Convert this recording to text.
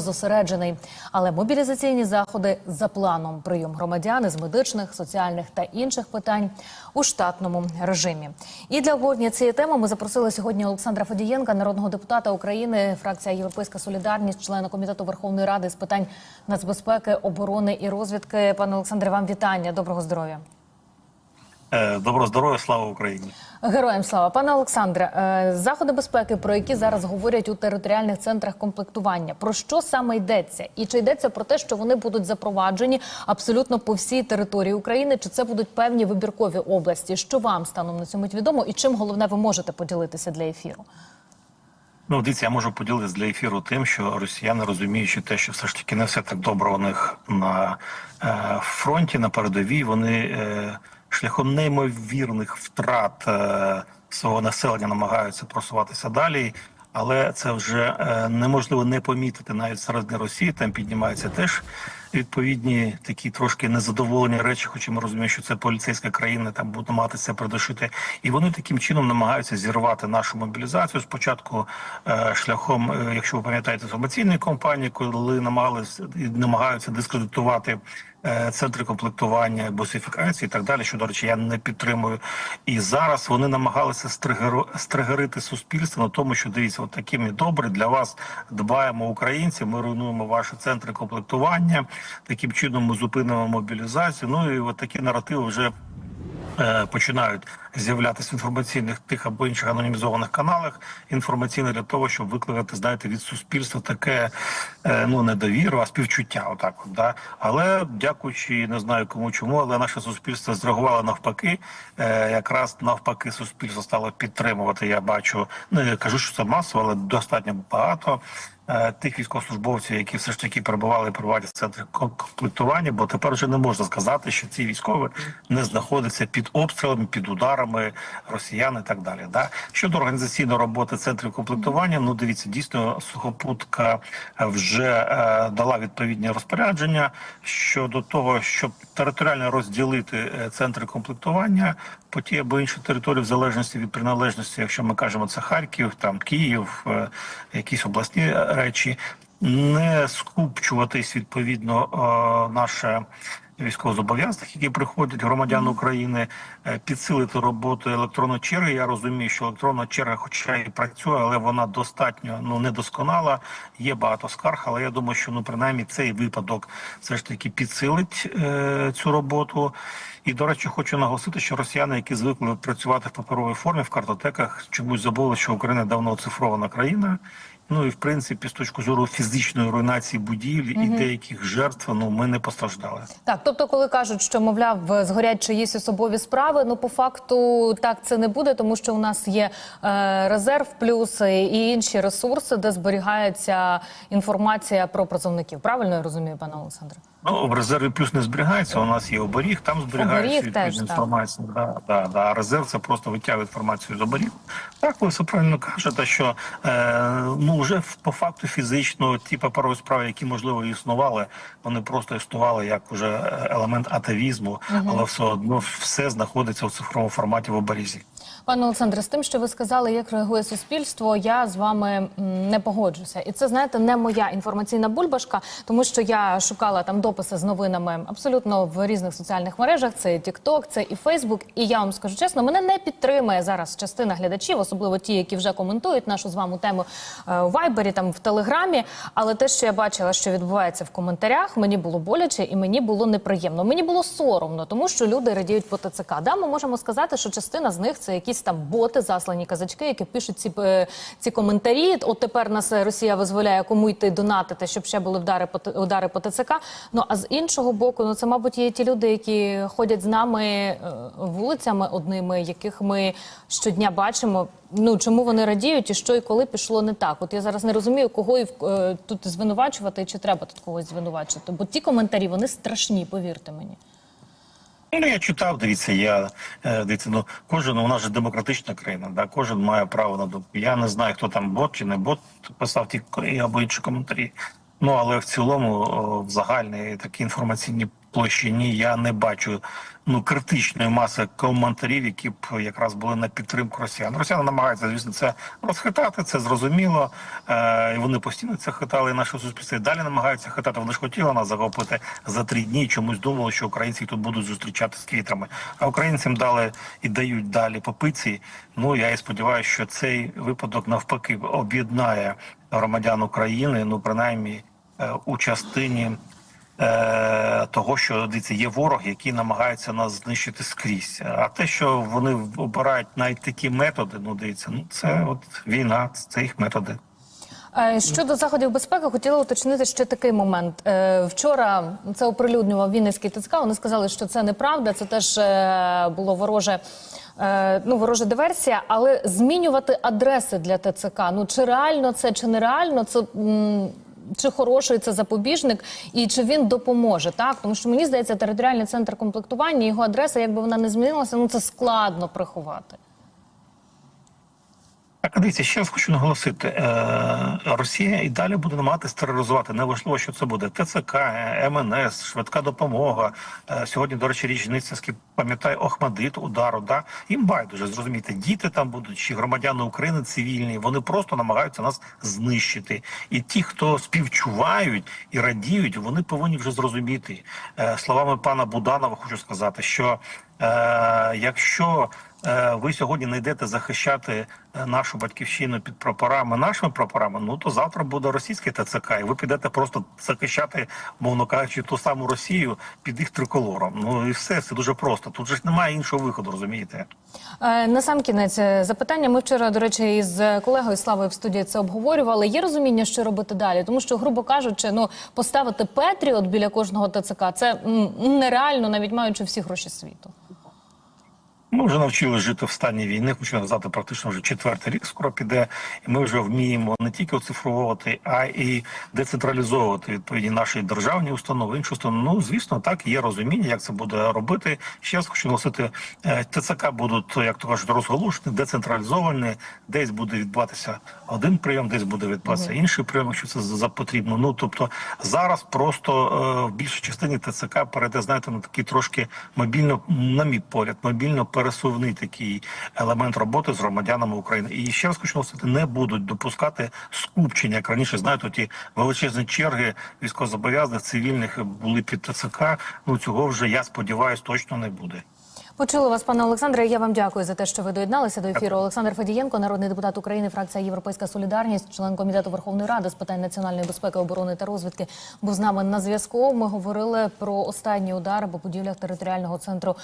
зосереджений, але мобілізаційні заходи за планом. Прийом громадян із медичних, соціальних та інших питань у штатному режимі. І для обговорення цієї теми ми запросили сьогодні Олександра Фадієнка, народного депутата України, фракція Європейська Солідарність, члена комітету Верховної Ради з питань нацбезпеки, оборони і розвідки. Пане Олександре, вам вітання. Доброго здоров'я. Е, Доброго здоров'я, слава Україні. Героям слава пане Олександре, е, заходи безпеки, про які зараз говорять у територіальних центрах комплектування. Про що саме йдеться? І чи йдеться про те, що вони будуть запроваджені абсолютно по всій території України? Чи це будуть певні вибіркові області? Що вам станом на цьому відомо? І чим головне ви можете поділитися для ефіру? Ну, дивіться, я можу поділитися для ефіру тим, що росіяни розуміючи те, що все ж таки не все так добре у них на е, фронті, на передовій, вони е, шляхом неймовірних втрат е, свого населення намагаються просуватися далі. Але це вже е, неможливо не помітити навіть серед Росії. Там піднімаються теж відповідні такі трошки незадоволені речі, хоча ми розуміємо, що це поліцейська країна, там будуть намагатися придушити. І вони таким чином намагаються зірвати нашу мобілізацію. Спочатку е, шляхом, е, якщо ви пам'ятаєте, інформаційної кампанії, коли намагалися намагаються дискредитувати. е, Центри комплектування, босифікації і так далі, що до речі, я не підтримую. І зараз вони намагалися стригеру- стригерити суспільство на тому, що дивіться, от такими добре для вас дбаємо українці. Ми руйнуємо ваші центри комплектування. Таким чином ми зупинимо мобілізацію. Ну і от такі наративи вже е, починають з'являтися в інформаційних тих або інших анонімізованих каналах інформаційно для того, щоб викликати, знаєте, від суспільства таке е, ну недовіру, а співчуття. Отак, от, да. Але дякуючи, не знаю кому чому, але наше суспільство зреагувало навпаки. Е, якраз навпаки, суспільство стало підтримувати. Я бачу, не кажу, що це масово, але достатньо багато. е, Тих військовослужбовців, які все ж таки перебували проводять центри комплектування, бо тепер вже не можна сказати, що ці військові не знаходяться під обстрілами, під ударами росіян і так далі. Да? Щодо організаційної роботи центрів комплектування, ну дивіться, дійсно сухопутка вже е, дала відповідні розпорядження щодо того, щоб територіально розділити е, центри комплектування по ті або інші території, в залежності від приналежності, якщо ми кажемо це Харків, там Київ, е, якісь обласні речі, не скупчуватись відповідно е, наше військовозобов'язаних, які приходять громадян України, е, підсилити роботу електронної черги. Я розумію, що електронна черга, хоча і працює, але вона достатньо ну недосконала. Є багато скарг, але я думаю, що ну принаймні цей випадок все ж таки підсилить е, цю роботу. І до речі, хочу наголосити, що росіяни, які звикли працювати в паперовій формі в картотеках, чомусь забули, що Україна давно оцифрована країна. Ну і в принципі, з точки зору фізичної руйнації будівлі і деяких жертв, ну ми не постраждали. Так, тобто, коли кажуть, що мовляв, згорять чиїсь особові справи, ну по факту так це не буде, тому що у нас є е, резерв, плюс і інші ресурси, де зберігається інформація про працівників. Правильно я розумію, пане Олександре? Ну, в резерві плюс не зберігається. У нас є оберіг, там зберігається відповідна так. інформація. Да, да, да. А резерв це просто витягує інформацію з оберіг. Так, ви все правильно кажете, що е, ну вже в- по факту фізично ті паперові справи, які можливо існували, вони просто існували як уже е, елемент атавізму, але все одно все знаходиться в цифровому форматі в оберізі. Пане Олександре, з тим, що ви сказали, як реагує суспільство, я з вами не погоджуся. І це знаєте, не моя інформаційна бульбашка, тому що я шукала там дописи з новинами абсолютно в різних соціальних мережах. Це і TikTok, це і Facebook. І я вам скажу чесно, мене не підтримує зараз частина глядачів, особливо ті, які вже коментують нашу з вами тему е, у Вайбері, там в Телеграмі. Але те, що я бачила, що відбувається в коментарях, мені було боляче і мені було неприємно. Мені було соромно, тому що люди радіють по ТЦК. Да, ми можемо сказати, що частина з них це якісь там боти, заслані казачки, які пишуть ці, е, ці коментарі. От тепер нас е, Росія дозволяє кому йти донатити, щоб ще були вдари по удари по ТЦК. Ну а з іншого боку, ну це мабуть є ті люди, які ходять з нами е, вулицями одними, яких ми щодня бачимо. Ну чому вони радіють і що і коли пішло не так? От я зараз не розумію, кого і тут звинувачувати, чи треба тут когось звинувачити. Бо ті коментарі вони страшні, повірте мені. Ну, я читав, дивіться, я е, дивіться, ну кожен у нас же демократична країна, да, кожен має право на думку. Я не знаю, хто там бот чи не бот писав ті або інші коментарі. Ну але в цілому в загальні такі інформаційні площині я не бачу ну критичної маси коментарів, які б якраз були на підтримку росіян. Росіяни намагаються, звісно, це розхитати, це зрозуміло. Е, і вони постійно це хитали і наше суспільство. І далі намагаються хитати. Вони ж хотіли нас захопити за три дні. Чомусь думали, що українці тут будуть зустрічати з квітами. А українцям дали і дають далі попиці. Ну я і сподіваюся, що цей випадок навпаки об'єднає громадян України. Ну принаймні е, у частині е, того, що дивіться, є ворог, який намагається нас знищити скрізь. А те, що вони обирають навіть такі методи, ну дивіться, ну це от війна, це їх методи. Е, Щодо заходів безпеки, хотіла уточнити ще такий момент. Е, Вчора це оприлюднював Вінницький ТЦК. Вони сказали, що це неправда. Це теж було вороже. Ну, ворожа диверсія, але змінювати адреси для ТЦК. Ну чи реально це, чи нереально, це чи хороший це запобіжник, і чи він допоможе, так? Тому що мені здається, територіальний центр комплектування, його адреса, якби вона не змінилася, ну це складно приховати. Так, дивіться, ще раз хочу наголосити: е, Росія і далі буде намагатися тероризувати. Неважливо, що це буде ТЦК, МНС, швидка допомога. Е, сьогодні, до речі, річниця скіп- пам'ятає Охмадит, удару. Да їм байдуже зрозуміти, діти там будуть чи громадяни України цивільні. Вони просто намагаються нас знищити. І ті, хто співчувають і радіють, вони повинні вже зрозуміти Е, словами пана Буданова. Хочу сказати, що якщо ви сьогодні не йдете захищати е, нашу батьківщину під прапорами, нашими прапорами, ну то завтра буде російське ТЦК, і ви підете просто захищати, мовно кажучи, ту саму Росію під їх триколором. Ну і все, це дуже просто. Тут же ж немає іншого виходу, розумієте? Е, На сам кінець е, запитання. Ми вчора, до речі, із колегою Славою в студії це обговорювали. Є розуміння, що робити далі, тому що, грубо кажучи, ну поставити Петріот біля кожного ТЦК це нереально, навіть маючи всі гроші світу. Ми вже навчили жити в стані війни, хочу сказати, практично вже четвертий рік скоро піде, і ми вже вміємо не тільки оцифровувати, а і децентралізовувати відповідні наші державні установи, інші установи. Ну звісно, так є розуміння, як це буде робити. Ще раз хочу носити ТЦК будуть, як то кажуть, розголошені, децентралізовані. Десь буде відбуватися один прийом, десь буде відбуватися інший прийом, якщо це за потрібно. Ну тобто зараз просто е, в більшій частині ТЦК перейде, знаєте, на такий трошки мобільно, на мій погляд, мобільно пересувний такий елемент роботи з громадянами України. І ще раз хочу носити, не будуть допускати скупчення, як раніше знаєте, ті величезні черги військовозобов'язаних цивільних були під ТЦК. Ну цього вже я сподіваюся, точно не буде. Почули вас, пане Олександре. Я вам дякую за те, що ви доєдналися до ефіру. Олександр Федієнко, народний депутат України, фракція Європейська Солідарність, член комітету Верховної Ради з питань національної безпеки, оборони та розвідки, був з нами на зв'язку. Ми говорили про останні удари по будівлях територіального центру